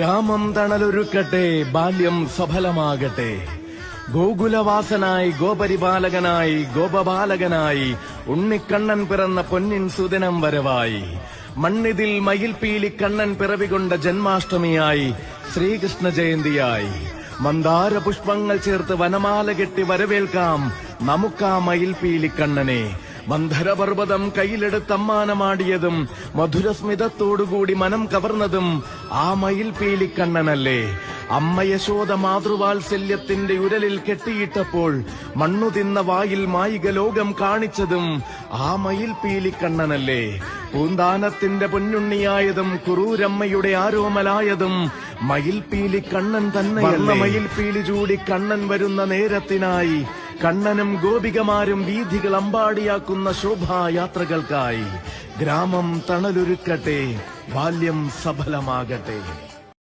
രാമം തണലൊരുക്കട്ടെ ബാല്യം സഫലമാകട്ടെ. ഗോകുലവാസനായി ഗോപരിപാലകനായി ഗോപബാലകനായി ഉണ്ണിക്കണ്ണൻ പിറന്ന പൊന്നിൻ സുദിനം വരവായി. മണ്ണിതിൽ മയിൽപീലി കണ്ണൻ പിറവികൊണ്ട ജന്മാഷ്ടമിയായി ശ്രീകൃഷ്ണ ജയന്തിയായി. മന്ദാര പുഷ്പങ്ങൾ ചേർത്ത് വനമാല കെട്ടി വരവേൽക്കാം നമുക്കാ മയിൽപീലി കണ്ണനെ. മന്ധരപർവതം കയ്യിലെടുത്തമ്മാനമാടിയതും മധുരസ്മിതത്തോടുകൂടി മനം കവർന്നതും ആ മയിൽ പീലിക്കണ്ണനല്ലേ. അമ്മ യശോദ മാതൃവാത്സല്യത്തിന്റെ ഉരലിൽ കെട്ടിയിട്ടപ്പോൾ മണ്ണു തിന്ന വായിൽ മായിക ലോകം കാണിച്ചതും ആ മയിൽ പീലിക്കണ്ണനല്ലേ. പൂന്താനത്തിന്റെ പൊന്നുണ്ണിയായതും കുറൂരമ്മയുടെ ആരോമലായതും മയിൽ പീലി കണ്ണൻ തന്നെ മയിൽ പീലി ചൂടി കണ്ണൻ വരുന്ന നേരത്തിനായി കണ്ണനും ഗോപികമാരും വീഥികൾ അമ്പാടിയാക്കുന്ന ശോഭായാത്രകൾക്കായി ഗ്രാമം തണലൊരുക്കട്ടെ ബാല്യം സഫലമാകട്ടെ.